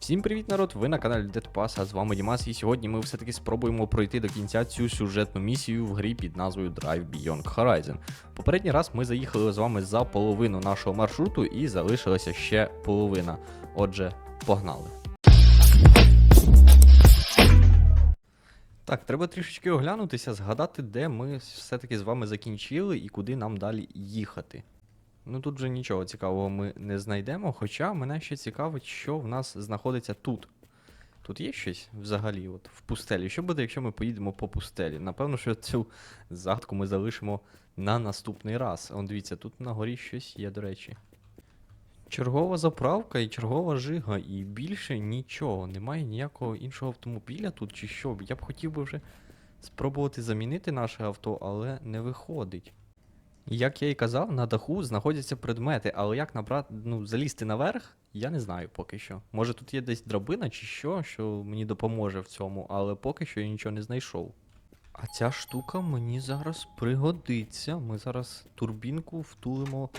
Всім привіт, народ! Ви на каналі Dead а з вами Дімас, і сьогодні ми все-таки спробуємо пройти до кінця цю сюжетну місію в грі під назвою Drive Beyond Horizon. Попередній раз ми заїхали з вами за половину нашого маршруту і залишилася ще половина. Отже, погнали. Так, треба трішечки оглянутися, згадати, де ми все-таки з вами закінчили і куди нам далі їхати. Ну тут вже нічого цікавого ми не знайдемо, хоча мене ще цікавить, що в нас знаходиться тут. Тут є щось взагалі, от в пустелі. Що буде, якщо ми поїдемо по пустелі? Напевно, що цю загадку ми залишимо на наступний раз. Он дивіться, тут на горі щось є, до речі. Чергова заправка і чергова жига, і більше нічого. Немає ніякого іншого автомобіля тут чи що. Я б хотів би вже спробувати замінити наше авто, але не виходить. Як я і казав, на даху знаходяться предмети, але як набрати, ну, залізти наверх, я не знаю поки що. Може тут є десь драбина чи що, що мені допоможе в цьому, але поки що я нічого не знайшов. А ця штука мені зараз пригодиться. Ми зараз турбінку втулимо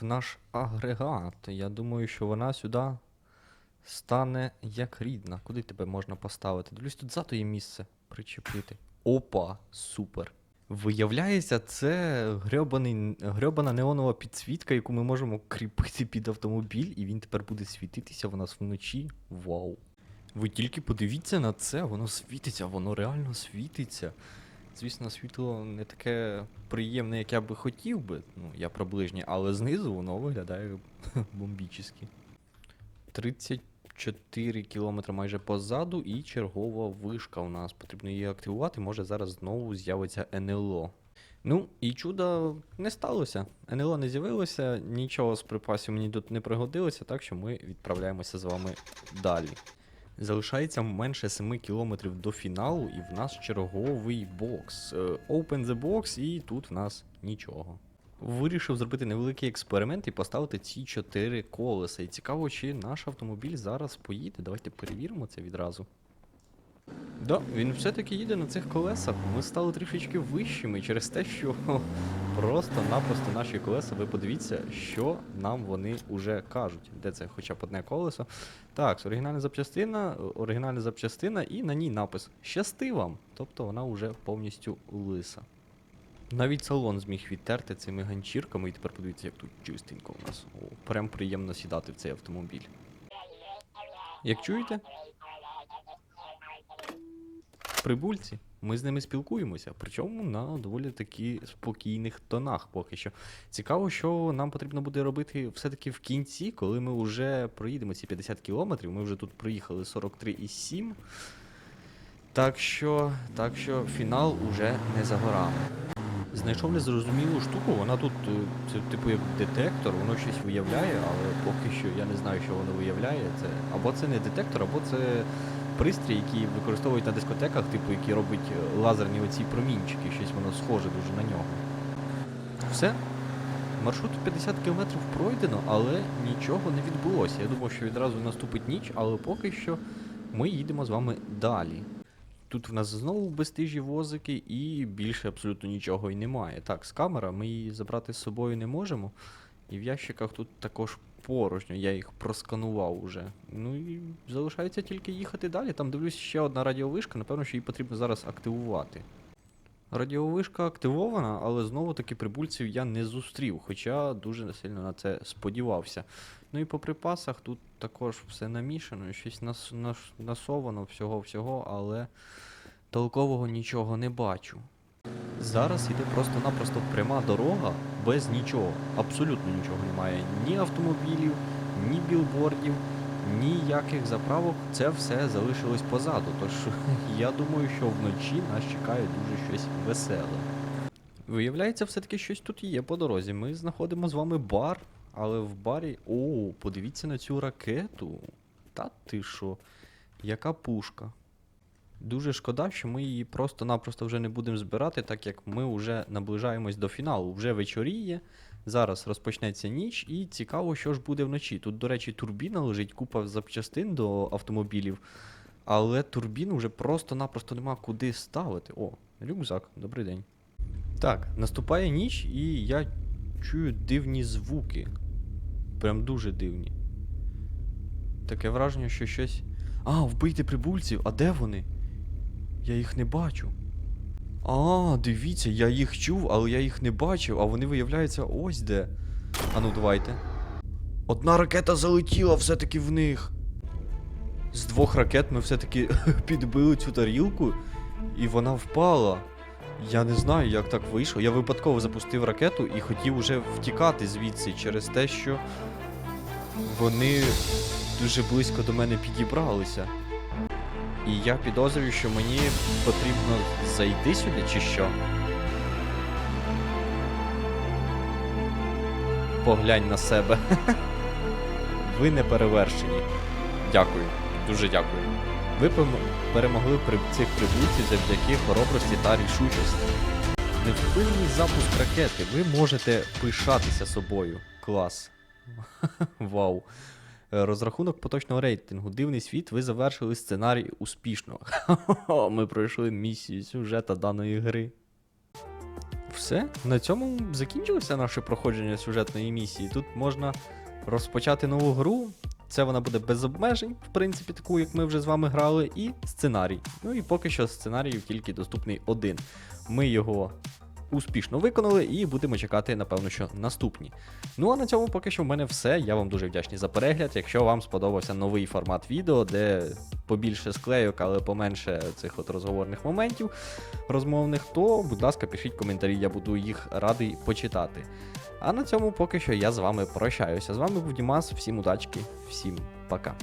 в наш агрегат. Я думаю, що вона сюди стане як рідна. Куди тебе можна поставити? Дивлюсь, тут зато є місце причепити. Опа, супер. Виявляється, це грьобаний, грьобана неонова підсвітка, яку ми можемо кріпити під автомобіль, і він тепер буде світитися в нас вночі. Вау. Ви тільки подивіться на це, воно світиться, воно реально світиться. Звісно, світло не таке приємне, як я би хотів би. Ну, я приближнє, але знизу воно виглядає бомбічно. 34 кілометри майже позаду, і чергова вишка у нас. Потрібно її активувати. Може зараз знову з'явиться НЛО. Ну, і чудо не сталося. НЛО не з'явилося, нічого з припасів мені тут не пригодилося, так що ми відправляємося з вами далі. Залишається менше 7 кілометрів до фіналу, і в нас черговий бокс. Е, Open the box, і тут в нас нічого. Вирішив зробити невеликий експеримент і поставити ці чотири колеса. І цікаво, чи наш автомобіль зараз поїде. Давайте перевіримо це відразу. Да, він все-таки їде на цих колесах. Ми стали трішечки вищими через те, що просто-напросто наші колеса, ви подивіться, що нам вони уже кажуть. Де це хоча б одне колесо. Так, оригінальна запчастина, оригінальна запчастина, і на ній напис Щасти вам! Тобто вона вже повністю лиса. Навіть салон зміг відтерти цими ганчірками, і тепер подивіться, як тут чистенько у нас. О, прям приємно сідати в цей автомобіль. Як чуєте? Прибульці. Ми з ними спілкуємося, причому на доволі таки спокійних тонах поки що. Цікаво, що нам потрібно буде робити все-таки в кінці, коли ми вже проїдемо ці 50 кілометрів. Ми вже тут проїхали 43,7. Так що, так що фінал уже не за горами. Знайшов незрозумілу штуку, вона тут, е, це типу як детектор, воно щось виявляє, але поки що я не знаю, що воно виявляє. Це або це не детектор, або це пристрій, який використовують на дискотеках, типу, який робить е, лазерні оці промінчики, щось воно схоже дуже на нього. Все. Маршрут 50 км пройдено, але нічого не відбулося. Я думав, що відразу наступить ніч, але поки що ми їдемо з вами далі. Тут в нас знову безстижі возики і більше абсолютно нічого і немає. Так, з камера ми її забрати з собою не можемо. І в ящиках тут також порожньо, я їх просканував уже. Ну і залишається тільки їхати далі. Там дивлюсь ще одна радіовишка, напевно, що її потрібно зараз активувати. Радіовишка активована, але знову таки прибульців я не зустрів, хоча дуже сильно на це сподівався. Ну і по припасах тут також все намішано, щось нас, нас, насовано всього-всього, але толкового нічого не бачу. Зараз іде просто-напросто пряма дорога без нічого. Абсолютно нічого немає. Ні автомобілів, ні білбордів, ніяких заправок. Це все залишилось позаду. Тож я думаю, що вночі нас чекає дуже щось веселе. Виявляється, все-таки щось тут є по дорозі. Ми знаходимо з вами бар, але в барі. О, подивіться на цю ракету. Та ти що? Яка пушка? Дуже шкода, що ми її просто-напросто вже не будемо збирати, так як ми вже наближаємось до фіналу. Вже вечоріє. Зараз розпочнеться ніч, і цікаво, що ж буде вночі. Тут, до речі, турбіна лежить купа запчастин до автомобілів, але турбіну вже просто-напросто нема куди ставити. О, рюкзак, добрий день. Так, наступає ніч, і я чую дивні звуки. Прям дуже дивні. Таке враження, що щось. А, вбийте прибульців, а де вони? Я їх не бачу. А, дивіться, я їх чув, але я їх не бачив, а вони виявляються ось де. А ну давайте. Одна ракета залетіла все-таки в них. З двох ракет ми все-таки підбили цю тарілку, і вона впала. Я не знаю, як так вийшло. Я випадково запустив ракету і хотів уже втікати звідси через те, що вони дуже близько до мене підібралися. І я підозрюю, що мені потрібно зайти сюди чи що. Поглянь на себе. Ви не перевершені. Дякую, дуже дякую. Ви перемогли при цих прибульців завдяки хоробрості та рішучості. Невпинний запуск ракети. Ви можете пишатися собою. Клас. Вау. Е, Розрахунок поточного рейтингу. Дивний світ, ви завершили сценарій успішно. Ми пройшли місію сюжета даної гри. Все, на цьому закінчилося наше проходження сюжетної місії. Тут можна розпочати нову гру. Це вона буде без обмежень, в принципі, таку, як ми вже з вами грали, і сценарій. Ну і поки що сценаріїв тільки доступний один. Ми його успішно виконали і будемо чекати, напевно, що наступні. Ну а на цьому поки що в мене все. Я вам дуже вдячний за перегляд. Якщо вам сподобався новий формат відео, де побільше склейок, але поменше цих от розговорних моментів розмовних, то, будь ласка, пишіть коментарі, я буду їх радий почитати. А на цьому поки що я з вами прощаюся. З вами був Дімас, всім удачки, всім пока.